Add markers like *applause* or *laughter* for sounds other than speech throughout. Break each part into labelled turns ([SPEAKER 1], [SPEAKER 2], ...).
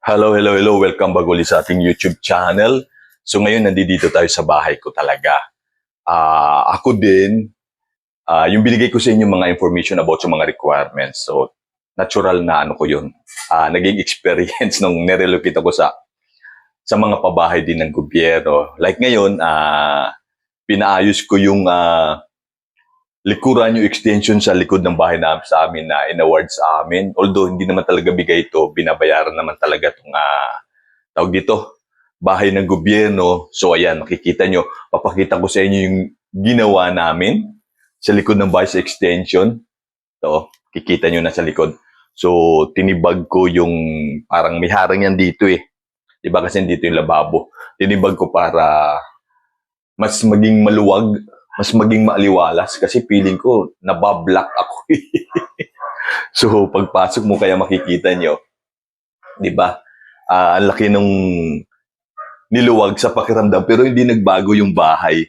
[SPEAKER 1] Hello, hello, hello. Welcome back ulit sa ating YouTube channel. So ngayon, nandito tayo sa bahay ko talaga. Ah, ako din, ah, yung binigay ko sa inyo mga information about sa mga requirements. So, natural na ano ko yun. Ah, naging *laughs* experience nung nirelocate ako sa sa mga pabahay din ng gobyerno. Like ngayon, ah, pinaayos ko yung ah, likuran yung extension sa likod ng bahay namin sa amin na in-award sa amin. Although hindi naman talaga bigay ito, binabayaran naman talaga itong uh, tawag dito, bahay ng gobyerno. So ayan, makikita nyo, papakita ko sa inyo yung ginawa namin sa likod ng bahay sa extension. So, kikita nyo na sa likod. So, tinibag ko yung parang may harang yan dito eh. Diba kasi dito yung lababo. Tinibag ko para mas maging maluwag mas maging maaliwalas kasi feeling ko nabablock ako. *laughs* so pagpasok mo kaya makikita nyo, 'di ba? Ah, ang laki nung niluwag sa pakiramdam pero hindi nagbago yung bahay.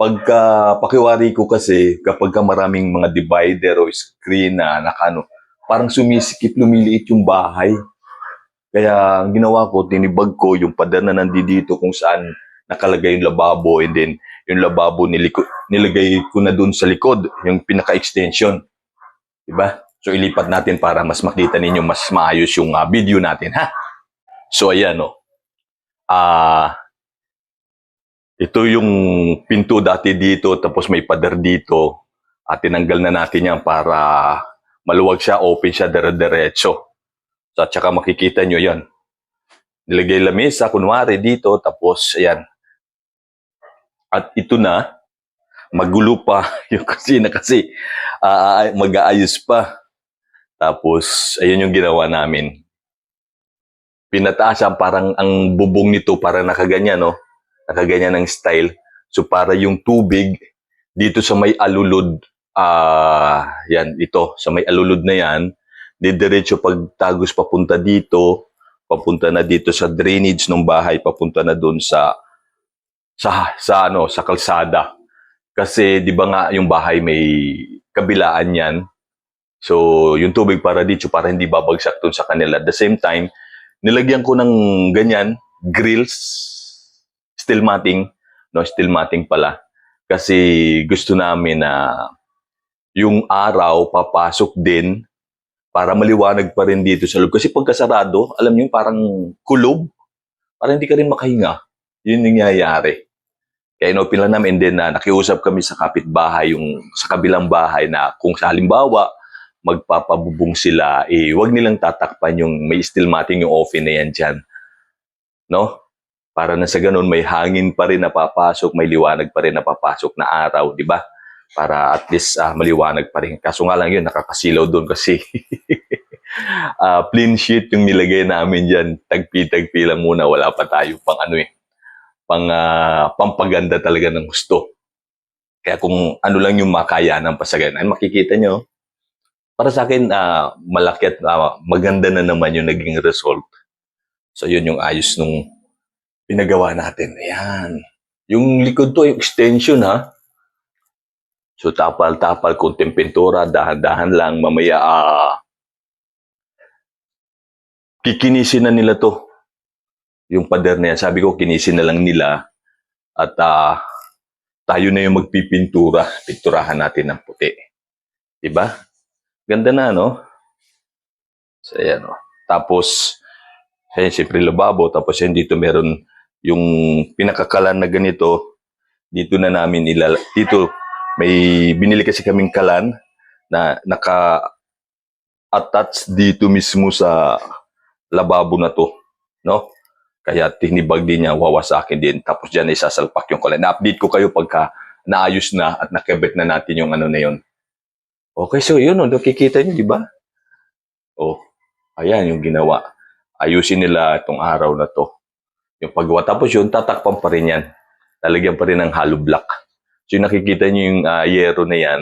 [SPEAKER 1] Pagka pakiwari ko kasi kapag ka maraming mga divider o screen na nakano, parang sumisikip lumiliit yung bahay. Kaya ang ginawa ko, tinibag ko yung pader na nandito kung saan nakalagay yung lababo and then yung lababo niliko, nilagay ko na dun sa likod, yung pinaka-extension. Diba? So ilipat natin para mas makita ninyo mas maayos yung ah, video natin, ha? So ayan, no. Ah, ito yung pinto dati dito, tapos may pader dito. At tinanggal na natin yan para maluwag siya, open siya, dire-diretso. So, at saka makikita nyo yan. Nilagay lamesa, kunwari dito, tapos ayan, at ito na, magulo pa *laughs* yung kusina kasi ah, mag-aayos pa. Tapos, ayun yung ginawa namin. Pinataasan parang ang bubong nito para nakaganyan, no? Nakaganyan ng style. So, para yung tubig dito sa may alulod, ah, yan, ito, sa may alulod na yan, didiretso pagtagos papunta dito, papunta na dito sa drainage ng bahay, papunta na doon sa sa sa ano sa kalsada. Kasi di ba nga yung bahay may kabilaan yan. So yung tubig para dito para hindi babagsak dun sa kanila. At the same time nilagyan ko ng ganyan grills steel matting. No steel matting pala. Kasi gusto namin na yung araw papasok din para maliwanag pa rin dito sa loob. Kasi pagkasarado alam niyo parang kulob. Para hindi ka rin makahinga. Yun nangyayari kaya inopin lang namin, and then na nakiusap kami sa kapitbahay, yung sa kabilang bahay na kung sa halimbawa, magpapabubong sila, eh, wag nilang tatakpan yung may steel matting yung oven na yan dyan. No? Para na sa ganun, may hangin pa rin napapasok, may liwanag pa rin napapasok na araw, di ba? Para at least ah, maliwanag pa rin. Kaso nga lang yun, nakakasilaw doon kasi *laughs* ah plain sheet yung nilagay namin dyan. Tagpi-tagpi lang muna, wala pa tayo pang ano eh pang ah, pampaganda talaga ng gusto. Kaya kung ano lang yung makayanan pa sa ganun, ay makikita nyo, para sa akin, ah, malaki at ah, maganda na naman yung naging result. So, yun yung ayos nung pinagawa natin. Ayan. Yung likod to, yung extension ha. So, tapal-tapal, konting pintura, dahan-dahan lang. Mamaya, ah, kikinisin na nila to yung pader na yan, sabi ko, kinisin na lang nila at ah, tayo na yung magpipintura. Pinturahan natin ng puti. Diba? Ganda na, no? So, ayan, no? Tapos, ayan, siyempre lababo. Tapos, yan dito meron yung pinakakalan na ganito. Dito na namin ilala... Dito, may binili kasi kaming kalan na naka attach dito mismo sa lababo na to, no? Kaya tinibag din niya, wawasakin din. Tapos dyan isasalpak yung kulay. Na-update ko kayo pagka naayos na at nakabit na natin yung ano na yun. Okay, so yun, oh, nakikita niyo, di ba? Oh, ayan yung ginawa. Ayusin nila itong araw na to. Yung paggawa. Tapos yun, tatakpan pa rin yan. Lalagyan pa rin ng hollow block. So yung nakikita niyo yung uh, yero na yan,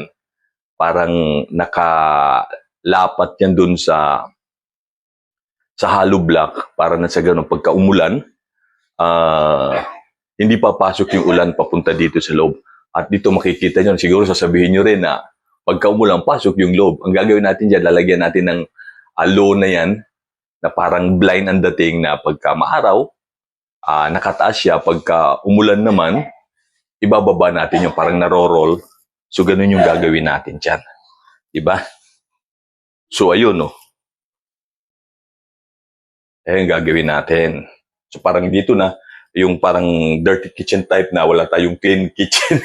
[SPEAKER 1] parang nakalapat yan dun sa sa hollow block para na sa ganun pagka umulan, ah, hindi papasok yung ulan papunta dito sa loob. At dito makikita nyo, siguro sasabihin nyo rin na pagka umulan, pasok yung loob. Ang gagawin natin dyan, lalagyan natin ng alo na yan na parang blind ang dating na pagka maaraw, ah nakataas siya. Pagka umulan naman, ibababa natin yung parang naroroll. So, ganun yung gagawin natin dyan. Diba? So, ayun, no. Ayun, gagawin natin. So, parang dito na, yung parang dirty kitchen type na wala tayong clean *laughs* kitchen.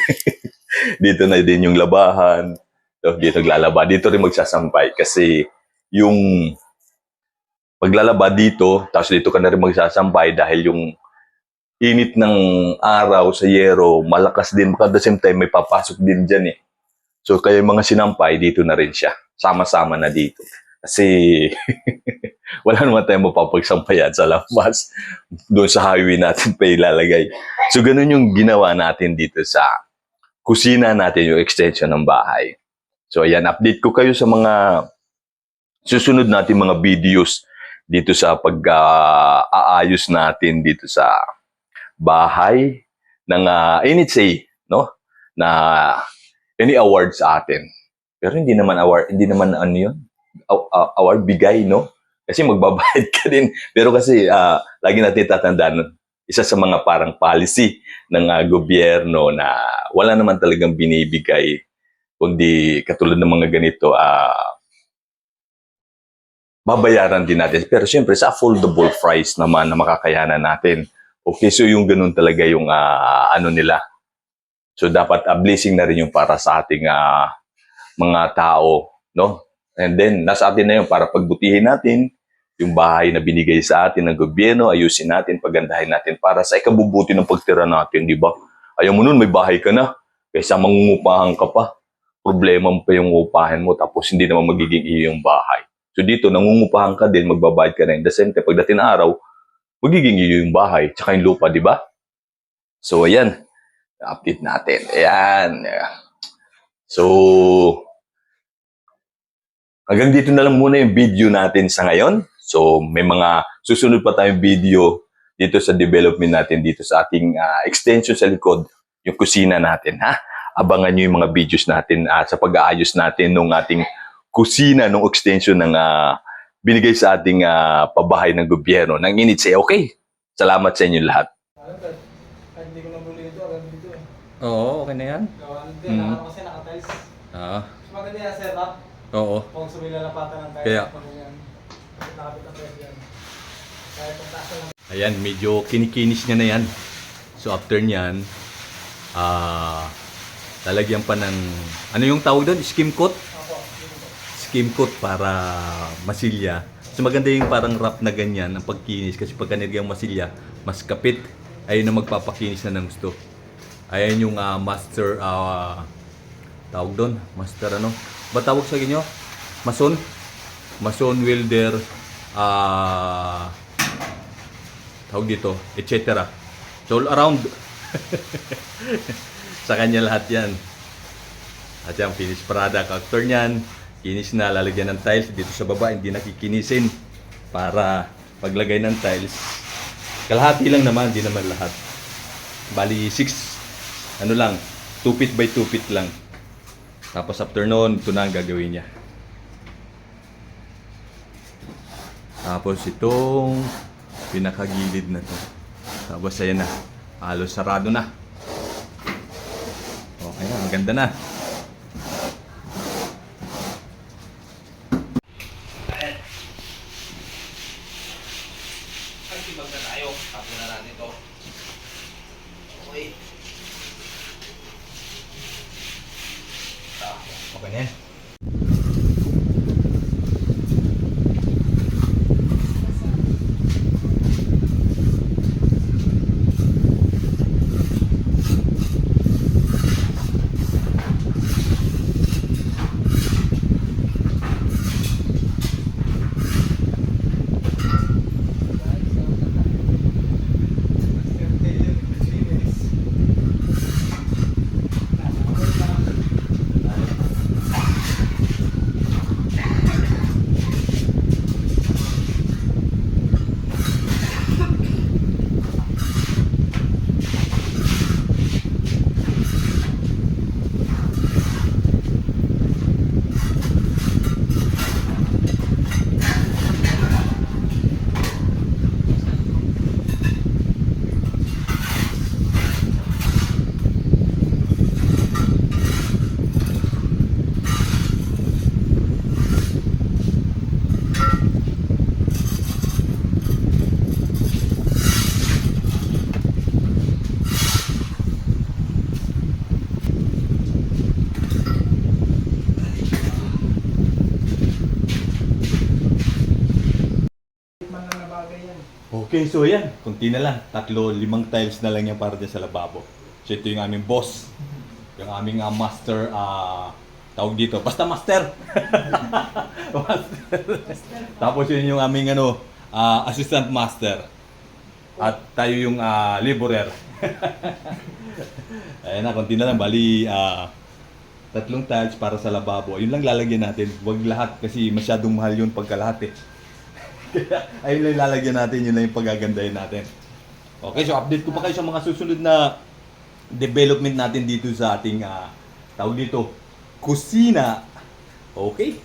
[SPEAKER 1] dito na din yung labahan. So, dito naglalaba. Dito rin magsasampay kasi yung paglalaba dito, tapos dito ka na rin magsasampay dahil yung init ng araw sa yero, malakas din. At the same time, may papasok din dyan eh. So, kaya yung mga sinampay, dito na rin siya. Sama-sama na dito. Kasi, *laughs* wala naman tayong mapapagsampayan sa labas. Doon sa highway natin pa ilalagay. So, ganun yung ginawa natin dito sa kusina natin, yung extension ng bahay. So, ayan, update ko kayo sa mga susunod natin mga videos dito sa pag-aayos natin dito sa bahay ng uh, NHA, no? Na any award sa atin. Pero hindi naman award, hindi naman ano yun? Aw- Award bigay, no? Kasi magbabayad *laughs* ka din. Pero kasi ah, lagi natin tatandaan, isa sa mga parang policy ng ah, gobyerno na wala naman talagang binibigay kundi katulad ng mga ganito, ah babayaran din natin. Pero siyempre, sa affordable price naman na makakayanan natin. Okay, so yung ganun talaga yung ah, ano nila. So dapat a blessing na rin yung para sa ating ah, mga tao, no? And then, nasa atin na yun para pagbutihin natin yung bahay na binigay sa atin ng gobyerno, ayusin natin, pagandahin natin para sa ikabubuti ng pagtira natin, di ba? Ayaw mo nun, may bahay ka na, kaysa mangungupahan ka pa. Problema mo pa yung upahan mo, tapos hindi naman magiging iyo yung bahay. So dito, nangungupahan ka din, magbabayad ka rin. The same time, pagdating ng araw, magiging iyo yung bahay, tsaka yung lupa, di ba? So, ayan. Update natin. Ayan. So, hanggang dito na lang muna yung video natin sa ngayon. So, may mga susunod pa tayong video dito sa development natin dito sa ating ah, extension sa likod, yung kusina natin, ha? Abangan nyo yung mga videos natin ah, sa pag-aayos natin ng ating kusina, ng extension ng ah, binigay sa ating ah, pabahay ng gobyerno, ng initsay. Okay? Salamat sa inyo lahat.
[SPEAKER 2] Hindi ko nabuli ito, alam dito eh.
[SPEAKER 3] Oo, okay na yan.
[SPEAKER 2] Gawa din,
[SPEAKER 3] Mhm.
[SPEAKER 2] naka- kasi nakatiles.
[SPEAKER 3] Ah,
[SPEAKER 2] Mas maganda yung setup,
[SPEAKER 3] oo.
[SPEAKER 2] kung sumilalapatan ng tiles.
[SPEAKER 3] Kaya-
[SPEAKER 2] nakapit ang tiles yan. Kahit kung taas lang.
[SPEAKER 3] Ayan, medyo kinikinis niya na yan. So after niyan, ah, lalagyan pa ng, ano yung tawag doon? Skim coat? Skim coat para masilya. So maganda yung parang wrap na ganyan ang pagkinis kasi pagka nilagyan masilya, mas kapit. Ayun ang magpapakinis na ng gusto. Ayan yung ah, master, ah, tawag doon, master ano? Ba tawag sa inyo? Mason? Mason, welder, ah, tawag dito, etc. So all around. *laughs* sa kanya lahat yan. At yan, finished product. After nyan, kinis na, lalagyan ng tiles dito sa baba, hindi nakikinisin para paglagay ng tiles. Kalahati lang naman, hindi naman lahat. Bali, 6, ano lang, 2 feet by 2 feet lang. Tapos after noon, ito na ang gagawin niya. Tapos itong pinakagilid na to. Tapos ayan na, halos sarado na. Okay na, ang ganda na.
[SPEAKER 4] Pagtibag na tayo. Tapos na natin ito. Okay. Ah,
[SPEAKER 3] Okay na yan.
[SPEAKER 2] Master Taylor, Mercedes.
[SPEAKER 1] Okay, so yan. Kunti na lang. Tatlo, limang tiles na lang yan para dyan sa lababo. So ito yung aming boss. Yung aming ah, master, ah, tawag dito. Basta master! *laughs* master. Tapos yun yung aming ano, ah, assistant master. At tayo yung ah, laborer. *laughs* Ayan na, konti na lang. Bali, ah, tatlong tiles para sa lababo. Yun lang lalagyan natin. Huwag lahat kasi masyadong mahal yun pagka lahat eh. Kaya *laughs* ayun lang lalagyan natin, yun lang yung pagagandahin natin. Okay, so update ko pa kayo sa mga susunod na development natin dito sa ating ah, tawag dito, kusina. Okay?